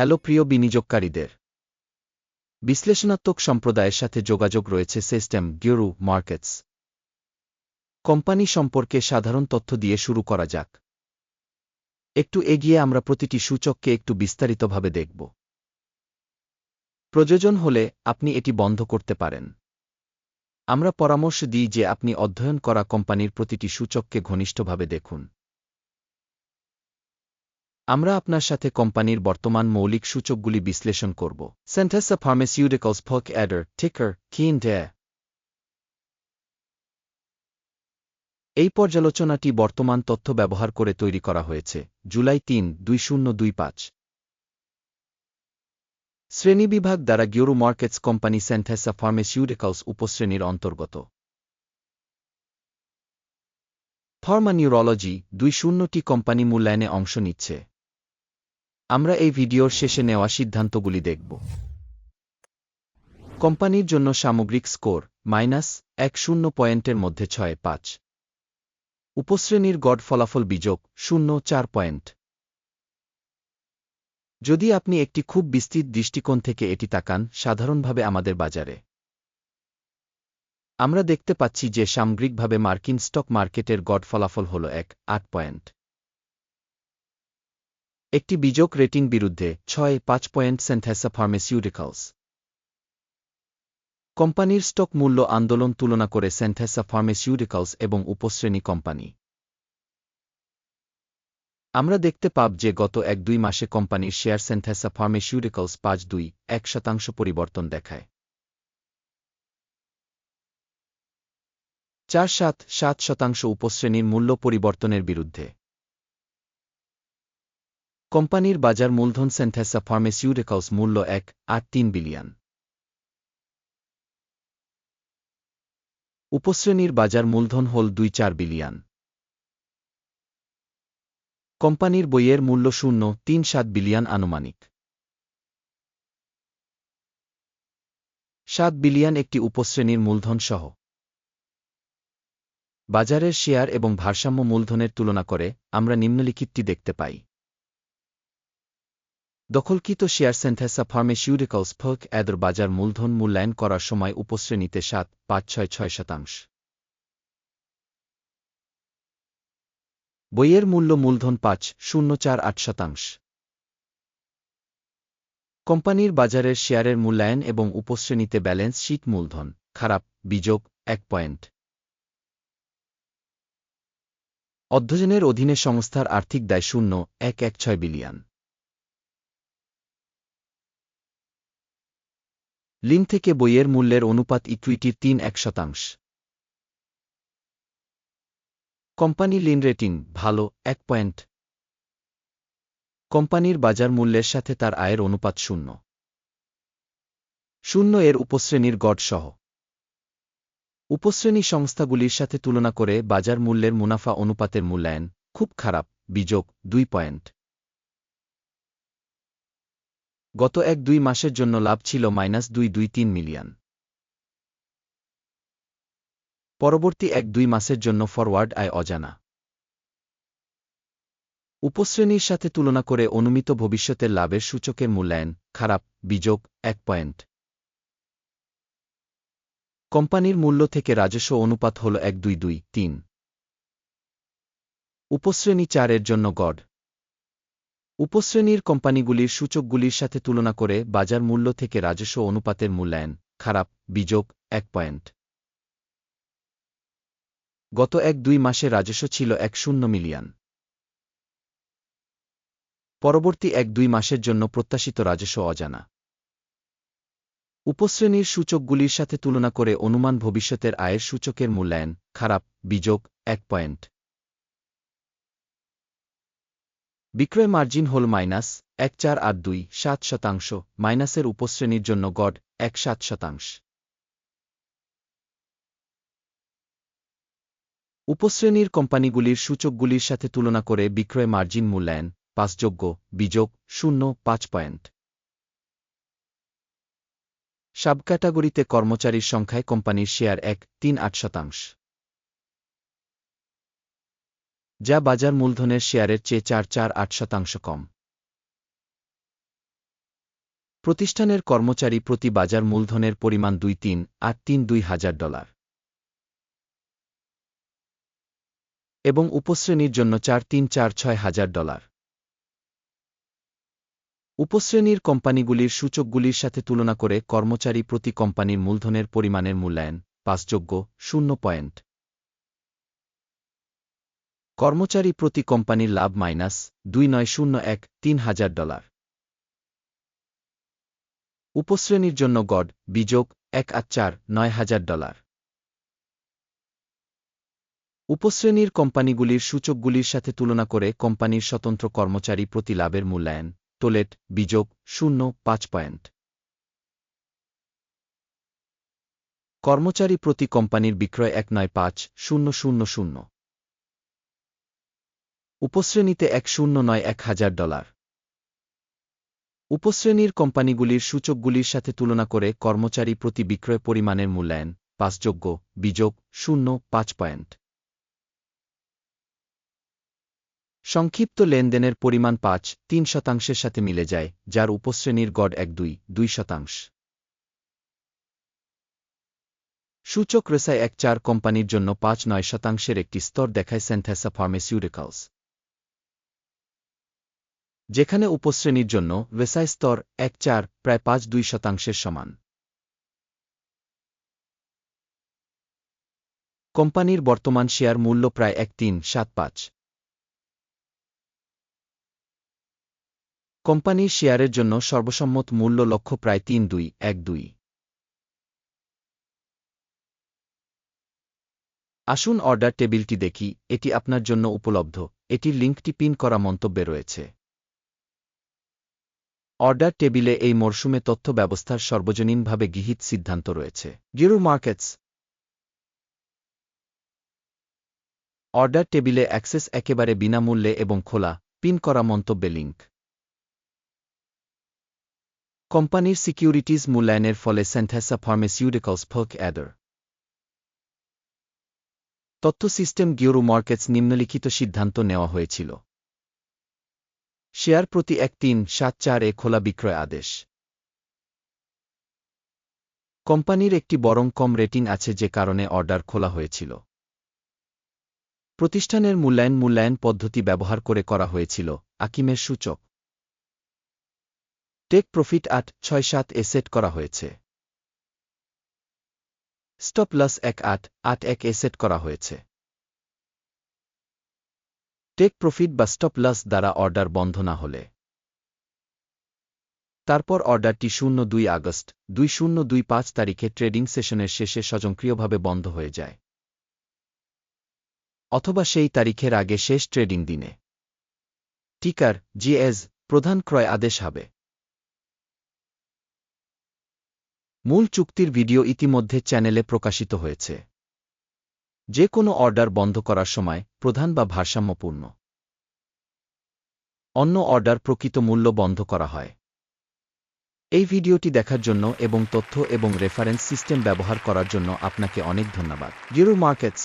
Hello প্রিয় বিনিয়োগকারীদের। বিশ্লেষণাত্মক সম্প্রদায়ের সাথে যোগাযোগ রয়েছে সিস্টেম গিউরু মার্কেটস। কোম্পানি সম্পর্কে সাধারণ তথ্য দিয়ে শুরু করা যাক। একটু এগিয়ে আমরা প্রতিটি সূচককে একটু বিস্তারিতভাবে দেখব। প্রয়োজন হলে আপনি এটি বন্ধ করতে পারেন। আমরা পরামর্শ দিই যে আপনি অধ্যয়ন করা কোম্পানির প্রতিটি সূচককে ঘনিষ্ঠভাবে দেখুন। আমরা আপনার সাথে কোম্পানির বর্তমান মৌলিক সূচকগুলি বিশ্লেষণ করব। সেন্টাসা ফার্মাসিউটিক্যালস ফক অ্যাডার টিকার কিন এই পর্যালোচনাটি বর্তমান তথ্য ব্যবহার করে তৈরি করা হয়েছে, জুলাই তিন, দুই শূন্য দুই পাঁচ। শ্রেণীবিভাগ দ্বারা গিওরু মার্কেটস কোম্পানি সেন্থেসা ফার্মাসিউটিক্যালস উপশ্রেণীর অন্তর্গত। ফর্মা নিউরোলজি দুই শূন্যটি কোম্পানি মূল্যায়নে অংশ নিচ্ছে। আমরা এই ভিডিওর শেষে নেওয়া সিদ্ধান্তগুলি দেখব। কোম্পানির জন্য সামগ্রিক স্কোর, মাইনাস এক শূন্য পয়েন্টের মধ্যে ছয় পাঁচ। উপশ্রেণীর গড় ফলাফল বিযোগ, শূন্য চার পয়েন্ট। যদি আপনি একটি খুব বিস্তৃত দৃষ্টিকোণ থেকে এটি তাকান, সাধারণভাবে আমাদের বাজারে। আমরা দেখতে পাচ্ছি যে সামগ্রিকভাবে মার্কিন স্টক মার্কেটের গড় ফলাফল হল এক, আট পয়েন্ট। একটি বিযোগ রেটিং বিরুদ্ধে ছয় পাঁচ পয়েন্ট সেন্থেসা ফার্মাসিউটিক্যালস। কোম্পানির স্টক মূল্য আন্দোলন তুলনা করে সেন্থেসা ফার্মাসিউটিক্যালস এবং উপশ্রেণী কোম্পানি। আমরা দেখতে পাব যে গত এক দুই মাসে কোম্পানির শেয়ার সেন্থেসা ফার্মাসিউটিক্যালস পাঁচ দুই এক শতাংশ পরিবর্তন দেখায়। চার সাত সাত শতাংশ উপশ্রেণীর মূল্য পরিবর্তনের বিরুদ্ধে কোম্পানির বাজার মূলধন সেন্থেসা ফার্মাসিউটিক্যালস মূল্য এক, আট, তিন বিলিয়ন। উপশ্রেণীর বাজার মূলধন হল দুই, চার বিলিয়ন। কোম্পানির বইয়ের মূল্য শূন্য, তিন, সাত বিলিয়ন আনুমানিক। সাত বিলিয়ন একটি উপশ্রেণীর মূলধন সহ। বাজারের শেয়ার এবং ভারসাম্য মূলধনের তুলনা করে আমরা নিম্নলিখিতটি দেখতে পাই। দখলকৃত শেয়ার সেন্থেসা ফার্মাসিউটিক্যালস ফক এদের বাজার মূলধন মূল্যায়ন করার সময় উপশ্রেণীতে সাত, পাঁচ, ছয় ছয় শতাংশ। বইয়ের মূল্য মূলধন পাঁচ, শূন্য, চার, আট শতাংশ। কোম্পানির বাজারের শেয়ারের মূল্যায়ন এবং উপশ্রেণীতে ব্যালেন্স শীট মূলধন, খারাপ বিযোগ এক পয়েন্ট। অধ্যয়নের অধীনে সংস্থার আর্থিক দায় শূন্য, এক এক, ছয় বিলিয়ন। লিন থেকে বইয়ের মূল্যের অনুপাত ইকুইটির তিন এক শতাংশ। কোম্পানি লিন রেটিং ভালো, এক পয়েন্ট। কোম্পানির বাজার মূল্যের সাথে তার আয়ের অনুপাত শূন্য। শূন্য এর উপশ্রেণীর গড় সহ। উপশ্রেণী সংস্থাগুলির সাথে তুলনা করে বাজার মূল্যের মুনাফা অনুপাতের মূল্যায়ন খুব খারাপ, বিযোগ দুই পয়েন্ট। গত এক দুই মাসের জন্য লাভ ছিল মাইনাস দুই দুই তিন মিলিয়ন। পরবর্তী এক দুই মাসের জন্য ফরওয়ার্ড আয় অজানা। উপশ্রেণীর সাথে তুলনা করে অনুমিত ভবিষ্যতের লাভের সূচকের মূল্যায়ন, খারাপ, বিযোগ, এক পয়েন্ট। কোম্পানির মূল্য থেকে রাজস্ব অনুপাত হল এক দুই দুই তিন। উপশ্রেণী চারের জন্য গড়। উপশ্রেণীর কোম্পানিগুলির সূচকগুলির সাথে তুলনা করে বাজার মূল্য থেকে রাজস্ব অনুপাতের মূল্যায়ন খারাপ বিযোগ এক পয়েন্ট। গত এক দুই মাসে রাজস্ব ছিল এক শূন্য মিলিয়ন। পরবর্তী এক দুই মাসের জন্য প্রত্যাশিত রাজস্ব অজানা। উপশ্রেণীর সূচকগুলির সাথে তুলনা করে অনুমান ভবিষ্যতের আয়ের সূচকের মূল্যায়ন খারাপ বিযোগ এক পয়েন্ট। বিক্রয় মার্জিন হল মাইনাস এক চার আট দুই সাত শতাংশ, মাইনাসের উপশ্রেণীর জন্য গড় এক সাত শতাংশ। উপশ্রেণীর কোম্পানিগুলির সূচকগুলির সাথে তুলনা করে বিক্রয় মার্জিন মূল্যায়ন, পাঁচযোগ্য, বিযোগ, শূন্য, পাঁচ পয়েন্ট। সাবক্যাটাগরিতে কর্মচারীর সংখ্যায় কোম্পানির শেয়ার এক, তিন আট শতাংশ। যা বাজার মূলধনের শেয়ারের চেয়ে চার চার আট শতাংশ কম। প্রতিষ্ঠানের কর্মচারী প্রতি বাজার মূলধনের পরিমাণ দুই তিন আট তিন দুই হাজার ডলার। এবং উপশ্রেণীর জন্য চার তিন চার ছয় হাজার ডলার। উপশ্রেণীর কোম্পানিগুলির সূচকগুলির সাথে তুলনা করে কর্মচারী প্রতি কোম্পানির মূলধনের পরিমাণের মূল্যায়ন পাঁচযোগ্য শূন্য পয়েন্ট। কর্মচারী প্রতি কোম্পানির লাভ মাইনাস দুই নয় শূন্য এক তিন হাজার ডলার। উপশ্রেণীর জন্য গড বিযোগ এক আট চার নয় হাজার ডলার। উপশ্রেণীর কোম্পানিগুলির সূচকগুলির সাথে তুলনা করে কোম্পানির স্বতন্ত্র কর্মচারী প্রতি লাভের মূল্যায়ন টোলেট বিযোগ শূন্য পাঁচ পয়েন্ট। কর্মচারী প্রতি কোম্পানির বিক্রয় এক নয় পাঁচ শূন্য শূন্য শূন্য। উপশ্রেণীতে এক শূন্য নয় এক হাজার ডলার। উপশ্রেণীর কোম্পানিগুলির সূচকগুলির সাথে তুলনা করে কর্মচারী প্রতি বিক্রয় পরিমাণের মূল্যায়ন পাঁচযোগ্য, বিযোগ শূন্য পাঁচ পয়েন্ট। সংক্ষিপ্ত লেনদেনের পরিমাণ পাঁচ, তিন শতাংশের সাথে মিলে যায়, যার উপশ্রেণীর গড় এক দুই দুই শতাংশ। সূচক রেসায় এক চার কোম্পানির জন্য পাঁচ নয় শতাংশের একটি স্তর দেখায় সেন্থেসা ফার্মেসিউটিক্যালস যেখানে উপশ্রেণীর জন্য রেসাই স্তর এক চার, প্রায় পাঁচ দুই শতাংশের সমান। কোম্পানির বর্তমান শেয়ার মূল্য প্রায় এক তিন, সাত পাঁচ। কোম্পানির শেয়ারের জন্য সর্বসম্মত মূল্য লক্ষ্য প্রায় তিন দুই, এক দুই। আসুন অর্ডার টেবিলটি দেখি, এটি আপনার জন্য উপলব্ধ। এটির লিঙ্কটি পিন করা মন্তব্যে রয়েছে। অর্ডার টেবিলে এই মরশুমে তথ্য ব্যবস্থার সর্বজনীনভাবে গৃহীত সিদ্ধান্ত রয়েছে। গিরু মার্কেটস। অর্ডার টেবিলে অ্যাক্সেস একেবারে বিনামূল্যে এবং খোলা, পিন করা মন্তব্যে লিঙ্ক কোম্পানির সিকিউরিটিজ মূল্যায়নের ফলে সেন্থেসা ফার্মেসিউটিক্যালস ফোক অ্যাডার। তথ্য সিস্টেম গিওরু মার্কেটস নিম্নলিখিত সিদ্ধান্ত নেওয়া হয়েছিল। শেয়ার প্রতি এক তিন সাত চার এ খোলা বিক্রয় আদেশ। কোম্পানির একটি বরং কম রেটিং আছে যে কারণে অর্ডার খোলা হয়েছিল। প্রতিষ্ঠানের মূল্যায়ন মূল্যায়ন পদ্ধতি ব্যবহার করে করা হয়েছিল, আকিমের সূচক। টেক প্রফিট আট ছয় সাত এ সেট করা হয়েছে। স্টপ লস এক আট আট এক এ সেট করা হয়েছে। টেক প্রফিট বা স্টপ লস দ্বারা অর্ডার বন্ধ না হলে। তারপর অর্ডারটি শূন্য দুই আগস্ট, দুই শূন্য দুই পাঁচ তারিখে ট্রেডিং সেশনের শেষে স্বয়ংক্রিয়ভাবে বন্ধ হয়ে যায়। অথবা সেই তারিখের আগে শেষ ট্রেডিং দিনে। টিকার জিএজ প্রধান ক্রয় আদেশ হবে। মূল চুক্তির ভিডিও ইতিমধ্যে চ্যানেলে প্রকাশিত হয়েছে। যে কোনো অর্ডার বন্ধ করার সময় প্রধান বা ভারসাম্যপূর্ণ। অন্য অর্ডার প্রকৃত মূল্য বন্ধ করা হয়। এই ভিডিওটি দেখার জন্য এবং তথ্য এবং রেফারেন্স সিস্টেম ব্যবহার করার জন্য আপনাকে অনেক ধন্যবাদ। Zero markets